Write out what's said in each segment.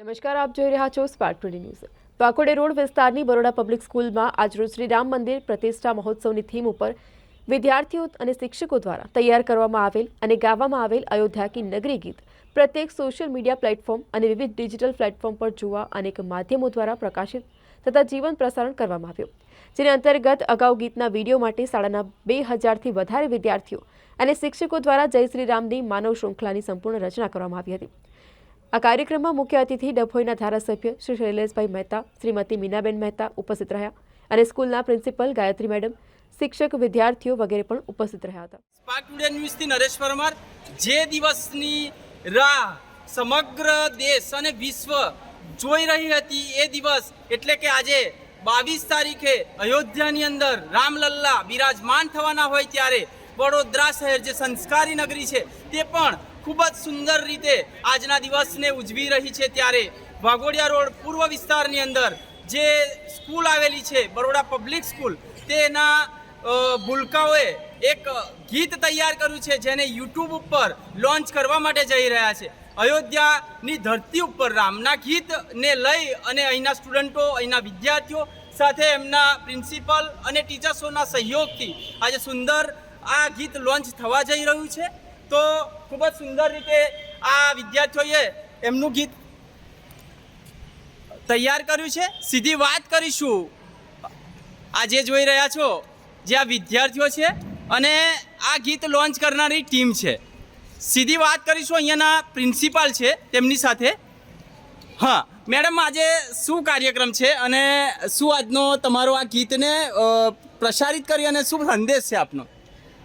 નમસ્કાર, આપ જોઈ રહ્યા છો સ્પાર્ક ટુડે ન્યૂઝ વાકોડે રોડ વિસ્તારની બરોડા પબ્લિક સ્કૂલમાં આજરોજ શ્રી રામ મંદિર પ્રતિષ્ઠા મહોત્સવની થીમ ઉપર વિદ્યાર્થીઓ અને શિક્ષકો દ્વારા તૈયાર કરવામાં આવેલ અને ગાવામાં આવેલ અયોધ્યા કી નગરી ગીત પ્રત્યેક સોશિયલ મીડિયા પ્લેટફોર્મ અને વિવિધ ડિજિટલ પ્લેટફોર્મ પર જોવા અનેક માધ્યમો દ્વારા પ્રકાશિત તથા જીવન પ્રસારણ કરવામાં આવ્યું. જેને અંતર્ગત અગાઉ ગીતના વીડિયો માટે શાળાના બે હજારથી વધારે વિદ્યાર્થીઓ અને શિક્ષકો દ્વારા જય શ્રી રામની માનવ શૃંખલાની સંપૂર્ણ રચના કરવામાં આવી હતી. આ કાર્યક્રમમાં મુખ્ય અતિથિ ડભોઈના ધારાસભ્ય શ્રી શૈલેષભાઈ મહેતા, શ્રીમતી મીનાબેન મહેતા ઉપસ્થિત રહ્યા અને સ્કૂલના પ્રિન્સિપલ ગાયત્રી મેડમ, શિક્ષક વિદ્યાર્થીઓ વગેરે પણ ઉપસ્થિત રહ્યા હતા. સ્પાર્ક ટુડે ન્યૂઝથી નરેશ પરમાર. જે દિવસની રાહ સમગ્ર દેશ અને વિશ્વ જોઈ રહી હતી એ દિવસ એટલે કે આજે બાવીસ તારીખે અયોધ્યાની અંદર રામલલ્લા બિરાજમાન થવાના હોય ત્યારે વડોદરા શહેર જે સંસ્કારી નગરી છે તે પણ ખૂબ જ સુંદર રીતે આજના દિવસને ઉજવી રહી છે ત્યારે વાઘોડિયા રોડ પૂર્વ વિસ્તારની અંદર જે સ્કૂલ આવેલી છે, બરોડા પબ્લિક સ્કૂલ, તેના ભૂલકાઓએ એક ગીત તૈયાર કર્યું છે જેને યુટ્યુબ ઉપર લોન્ચ કરવા માટે જઈ રહ્યા છે. અયોધ્યાની ધરતી ઉપર રામના ગીતને લઈ અને અહીંના સ્ટુડન્ટો, અહીંના વિદ્યાર્થીઓ સાથે એમના પ્રિન્સિપલ અને ટીચર્સોના સહયોગથી આજે સુંદર આ ગીત લોન્ચ થવા જઈ રહ્યું છે. તો ખૂબ જ સુંદર રીતે આ વિદ્યાર્થીઓએ એમનું ગીત તૈયાર કર્યું છે. સીધી વાત કરીશું. આ જે જોઈ રહ્યા છો જે આ વિદ્યાર્થીઓ છે અને આ ગીત લોન્ચ કરનારી ટીમ છે. સીધી વાત કરીશું, અહીંયાના પ્રિન્સિપાલ છે તેમની સાથે. હા, મેડમ, આજે શું કાર્યક્રમ છે અને શું આજનો તમારો આ ગીતને પ્રસારિત કરી અને શું સંદેશ છે આપનો?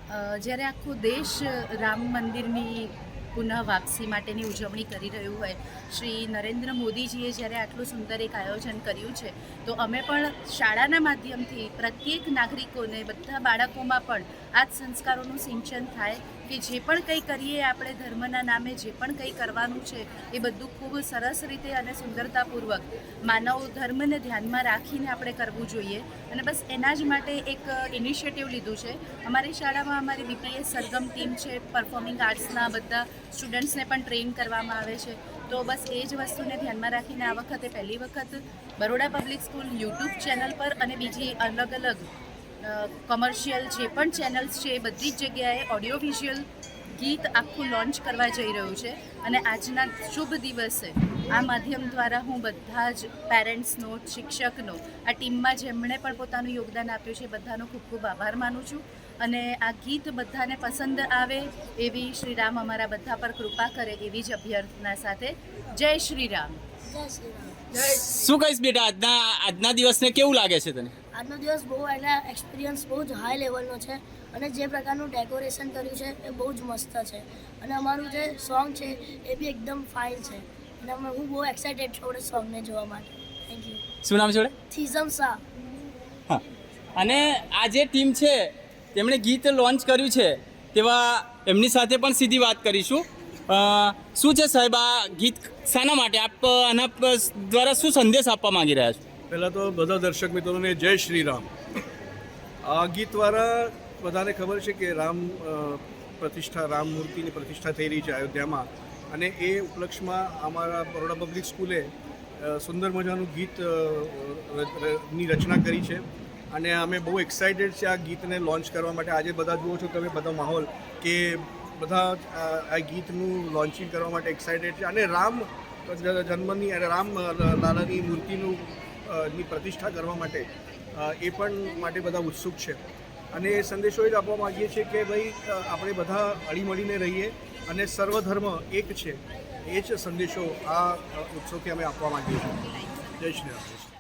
જ્યારે આખો દેશ રામ મંદિરની પુનઃ વાપસી માટેની ઉજવણી કરી રહ્યું હોય, શ્રી નરેન્દ્ર મોદીજીએ જ્યારે આટલું સુંદર એક આયોજન કર્યું છે, તો અમે પણ શાળાના માધ્યમથી પ્રત્યેક નાગરિકોને, બધા બાળકોમાં પણ આ જ સંસ્કારોનું સિંચન થાય કે જે પણ કંઈ કરીએ આપણે ધર્મના નામે જે પણ કંઈ કરવાનું છે, એ બધું ખૂબ સરસ રીતે અને સુંદરતાપૂર્વક માનવ ધર્મને ધ્યાનમાં રાખીને આપણે કરવું જોઈએ. અને બસ એના જ માટે એક ઇનિશિયેટિવ લીધું છે. અમારી શાળામાં અમારી બીપીએસ સરગમ ટીમ છે પરફોર્મિંગ આર્ટ્સના બધા સ્ટુડન્ટ્સને પણ ટ્રેન કરવામાં આવે છે. તો બસ એ જ વસ્તુને ધ્યાનમાં રાખીને આ વખતે પહેલી વખત Baroda public school YouTube channel પર અને બીજી અલગ અલગ કમર્શિયલ જે પણ ચેનલ્સ છે એ બધી જ જગ્યાએ ઓડિયો વિઝ્યુઅલ ગીત આખું લોન્ચ કરવા જઈ રહ્યું છે. અને આજના શુભ દિવસે આ માધ્યમ દ્વારા હું બધા જ પેરેન્ટ્સનો શિક્ષકનો આ ટીમમાં જેમણે પણ પોતાનું યોગદાન આપ્યું છે બધાનો ખૂબ ખૂબ આભાર માનું છું. અને આ ગીત બધાને પસંદ આવે એવી શ્રી રામ અમારા બધા પર કૃપા કરે એવી જ અભ્યર્થના સાથે. જય શ્રી રામ. શું કહીશ બેટા? આજના આજના દિવસને કેવું લાગે છે તને? આજનો દિવસ બહુ એટલે એક્સપિરિયન્સ બહુ જ હાઈ લેવલનો છે અને જે પ્રકારનું ડેકોરેશન કર્યું છે એ બહુ જ મસ્ત છે. અને અમારું જે સોંગ છે એ બી એકદમ ફાઇન છે. અને અમે હું બહુ એક્સાઇટેડ છું આપણે સોંગને જોવા માટે. થેન્ક યુ શું નામ છે થીઝમ શાહ. હા. અને આ જે ટીમ છે તેમણે ગીત લોન્ચ કર્યું છે તેવા એમની સાથે પણ સીધી વાત કરીશું. શું છે સાહેબ આ ગીત? શાના માટે આપ આના દ્વારા શું સંદેશ આપવા માંગી રહ્યા છો? પહેલાં તો બધા દર્શક મિત્રોને જય શ્રી રામ. આ ગીત દ્વારા બધાને ખબર છે કે રામ પ્રતિષ્ઠા, રામ મૂર્તિની પ્રતિષ્ઠા થઈ રહી છે અયોધ્યામાં. અને એ ઉપલક્ષમાં અમારા બરોડા પબ્લિક સ્કૂલે સુંદર મજાનું ગીતની રચના કરી છે. અને અમે બહુ એક્સાઇટેડ છે આ ગીતને લોન્ચ કરવા માટે. આજે બધા જુઓ છો તમે, બધો માહોલ, કે બધા આ ગીતનું લોન્ચિંગ કરવા માટે એક્સાઇટેડ છે. અને રામ, જન્મની અને રામ લાલાની મૂર્તિનું ની પ્રતિષ્ઠા કરવા માટે એ પણ માટે બધા ઉત્સુક છે. અને એ સંદેશો એ જ આપવા માગીએ છીએ કે ભાઈ આપણે બધા હળીમળીને રહીએ અને સર્વધર્મ એક છે, એ જ સંદેશો આ ઉત્સવ ઉત્સવથી અમે આપવા માંગીએ છીએ. જય શ્રી રામ.